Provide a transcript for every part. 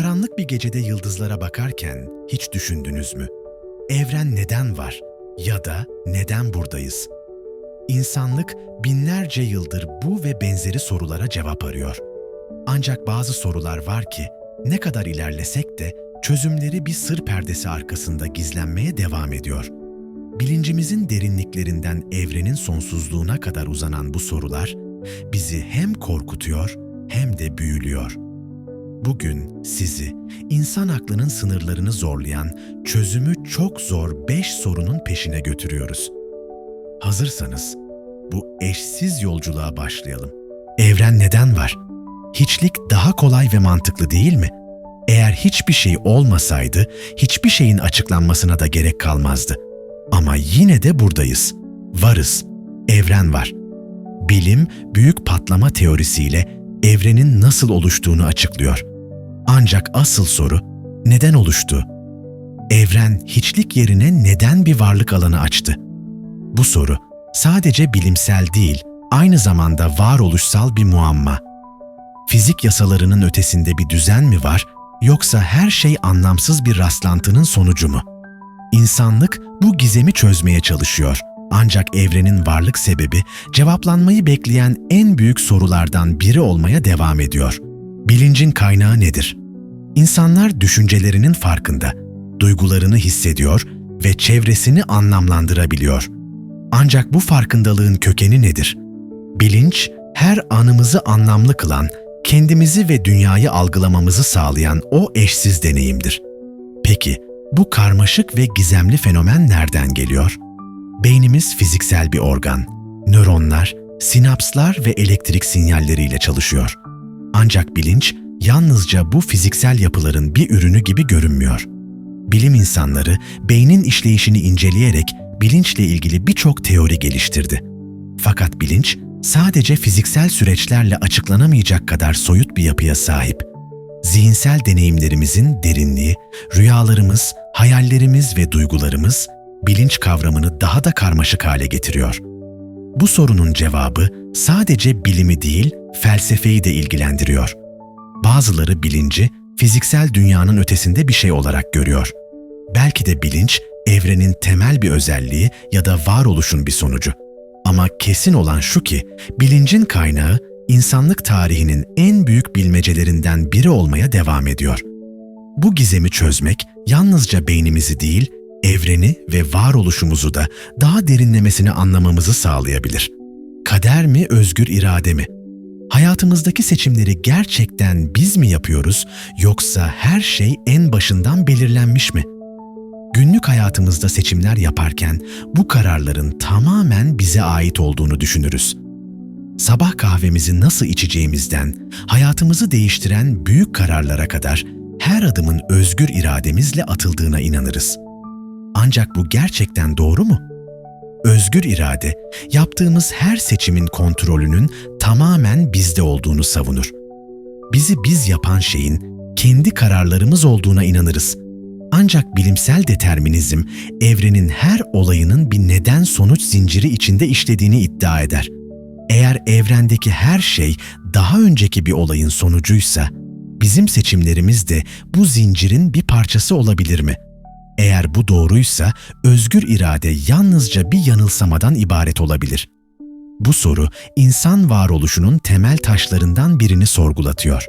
Karanlık bir gecede yıldızlara bakarken hiç düşündünüz mü? Evren neden var ya da neden buradayız? İnsanlık binlerce yıldır bu ve benzeri sorulara cevap arıyor. Ancak bazı sorular var ki ne kadar ilerlesek de çözümleri bir sır perdesi arkasında gizlenmeye devam ediyor. Bilincimizin derinliklerinden evrenin sonsuzluğuna kadar uzanan bu sorular bizi hem korkutuyor hem de büyülüyor. Bugün sizi insan aklının sınırlarını zorlayan, çözümü çok zor beş sorunun peşine götürüyoruz. Hazırsanız bu eşsiz yolculuğa başlayalım. Evren neden var? Hiçlik daha kolay ve mantıklı değil mi? Eğer hiçbir şey olmasaydı, hiçbir şeyin açıklanmasına da gerek kalmazdı. Ama yine de buradayız. Varız. Evren var. Bilim, büyük patlama teorisiyle evrenin nasıl oluştuğunu açıklıyor. Ancak asıl soru, neden oluştu? Evren hiçlik yerine neden bir varlık alanı açtı? Bu soru sadece bilimsel değil, aynı zamanda varoluşsal bir muamma. Fizik yasalarının ötesinde bir düzen mi var, yoksa her şey anlamsız bir rastlantının sonucu mu? İnsanlık bu gizemi çözmeye çalışıyor. Ancak evrenin varlık sebebi cevaplanmayı bekleyen en büyük sorulardan biri olmaya devam ediyor. Bilincin kaynağı nedir? İnsanlar düşüncelerinin farkında, duygularını hissediyor ve çevresini anlamlandırabiliyor. Ancak bu farkındalığın kökeni nedir? Bilinç, her anımızı anlamlı kılan, kendimizi ve dünyayı algılamamızı sağlayan o eşsiz deneyimdir. Peki, bu karmaşık ve gizemli fenomen nereden geliyor? Beynimiz fiziksel bir organ. Nöronlar, sinapslar ve elektrik sinyalleriyle çalışıyor. Ancak bilinç yalnızca bu fiziksel yapıların bir ürünü gibi görünmüyor. Bilim insanları beynin işleyişini inceleyerek bilinçle ilgili birçok teori geliştirdi. Fakat bilinç sadece fiziksel süreçlerle açıklanamayacak kadar soyut bir yapıya sahip. Zihinsel deneyimlerimizin derinliği, rüyalarımız, hayallerimiz ve duygularımız bilinç kavramını daha da karmaşık hale getiriyor. Bu sorunun cevabı sadece bilimi değil, felsefeyi de ilgilendiriyor. Bazıları bilinci fiziksel dünyanın ötesinde bir şey olarak görüyor. Belki de bilinç evrenin temel bir özelliği ya da varoluşun bir sonucu. Ama kesin olan şu ki bilincin kaynağı insanlık tarihinin en büyük bilmecelerinden biri olmaya devam ediyor. Bu gizemi çözmek yalnızca beynimizi değil, evreni ve varoluşumuzu da daha derinlemesine anlamamızı sağlayabilir. Kader mi, özgür irade mi? Hayatımızdaki seçimleri gerçekten biz mi yapıyoruz yoksa her şey en başından belirlenmiş mi? Günlük hayatımızda seçimler yaparken bu kararların tamamen bize ait olduğunu düşünürüz. Sabah kahvemizi nasıl içeceğimizden, hayatımızı değiştiren büyük kararlara kadar her adımın özgür irademizle atıldığına inanırız. Ancak bu gerçekten doğru mu? Özgür irade, yaptığımız her seçimin kontrolünün tamamen bizde olduğunu savunur. Bizi biz yapan şeyin kendi kararlarımız olduğuna inanırız. Ancak bilimsel determinizm, evrenin her olayının bir neden-sonuç zinciri içinde işlediğini iddia eder. Eğer evrendeki her şey daha önceki bir olayın sonucuysa, bizim seçimlerimiz de bu zincirin bir parçası olabilir mi?'' Eğer bu doğruysa özgür irade yalnızca bir yanılsamadan ibaret olabilir. Bu soru insan varoluşunun temel taşlarından birini sorgulatıyor.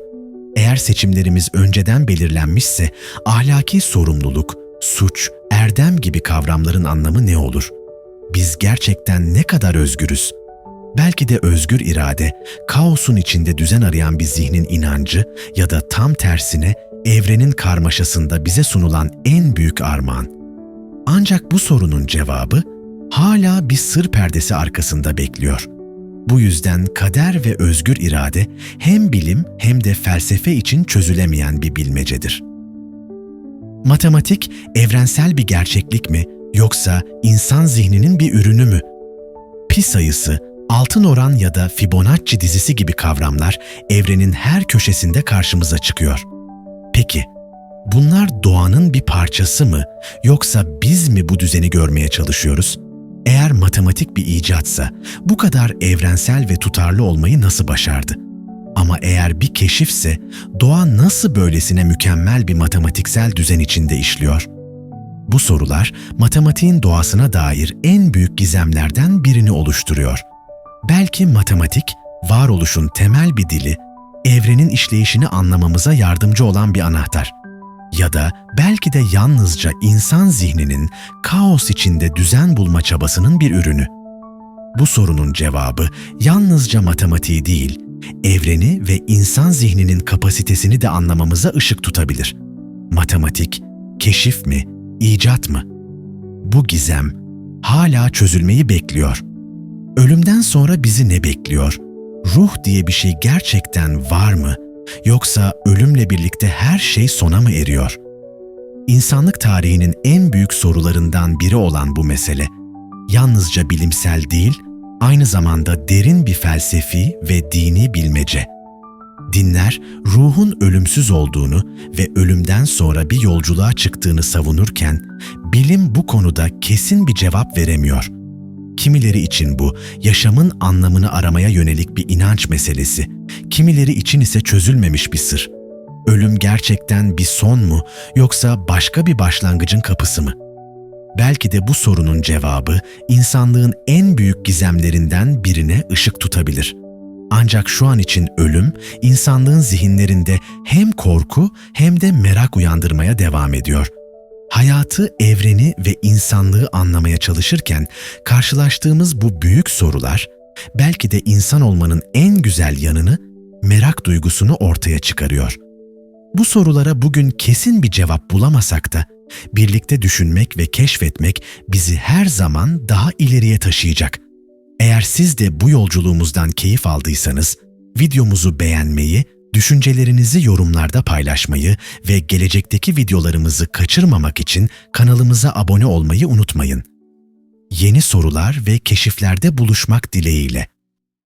Eğer seçimlerimiz önceden belirlenmişse ahlaki sorumluluk, suç, erdem gibi kavramların anlamı ne olur? Biz gerçekten ne kadar özgürüz? Belki de özgür irade, kaosun içinde düzen arayan bir zihnin inancı ya da tam tersine evrenin karmaşasında bize sunulan en büyük armağan. Ancak bu sorunun cevabı hala bir sır perdesi arkasında bekliyor. Bu yüzden kader ve özgür irade hem bilim hem de felsefe için çözülemeyen bir bilmecedir. Matematik evrensel bir gerçeklik mi yoksa insan zihninin bir ürünü mü? Pi sayısı, altın oran ya da Fibonacci dizisi gibi kavramlar evrenin her köşesinde karşımıza çıkıyor. Peki, bunlar doğanın bir parçası mı yoksa biz mi bu düzeni görmeye çalışıyoruz? Eğer matematik bir icatsa bu kadar evrensel ve tutarlı olmayı nasıl başardı? Ama eğer bir keşifse doğa nasıl böylesine mükemmel bir matematiksel düzen içinde işliyor? Bu sorular matematiğin doğasına dair en büyük gizemlerden birini oluşturuyor. Belki matematik, varoluşun temel bir dili, evrenin işleyişini anlamamıza yardımcı olan bir anahtar. Ya da belki de yalnızca insan zihninin kaos içinde düzen bulma çabasının bir ürünü. Bu sorunun cevabı yalnızca matematiği değil, evreni ve insan zihninin kapasitesini de anlamamıza ışık tutabilir. Matematik, keşif mi, icat mı? Bu gizem hala çözülmeyi bekliyor. Ölümden sonra bizi ne bekliyor? Ruh diye bir şey gerçekten var mı? Yoksa ölümle birlikte her şey sona mı eriyor? İnsanlık tarihinin en büyük sorularından biri olan bu mesele, yalnızca bilimsel değil, aynı zamanda derin bir felsefi ve dini bilmece. Dinler, ruhun ölümsüz olduğunu ve ölümden sonra bir yolculuğa çıktığını savunurken, bilim bu konuda kesin bir cevap veremiyor. Kimileri için bu, yaşamın anlamını aramaya yönelik bir inanç meselesi, kimileri için ise çözülmemiş bir sır. Ölüm gerçekten bir son mu yoksa başka bir başlangıcın kapısı mı? Belki de bu sorunun cevabı insanlığın en büyük gizemlerinden birine ışık tutabilir. Ancak şu an için ölüm insanlığın zihinlerinde hem korku hem de merak uyandırmaya devam ediyor. Hayatı, evreni ve insanlığı anlamaya çalışırken karşılaştığımız bu büyük sorular belki de insan olmanın en güzel yanını merak duygusunu ortaya çıkarıyor. Bu sorulara bugün kesin bir cevap bulamasak da birlikte düşünmek ve keşfetmek bizi her zaman daha ileriye taşıyacak. Eğer siz de bu yolculuğumuzdan keyif aldıysanız, videomuzu beğenmeyi, düşüncelerinizi yorumlarda paylaşmayı ve gelecekteki videolarımızı kaçırmamak için kanalımıza abone olmayı unutmayın. Yeni sorular ve keşiflerde buluşmak dileğiyle.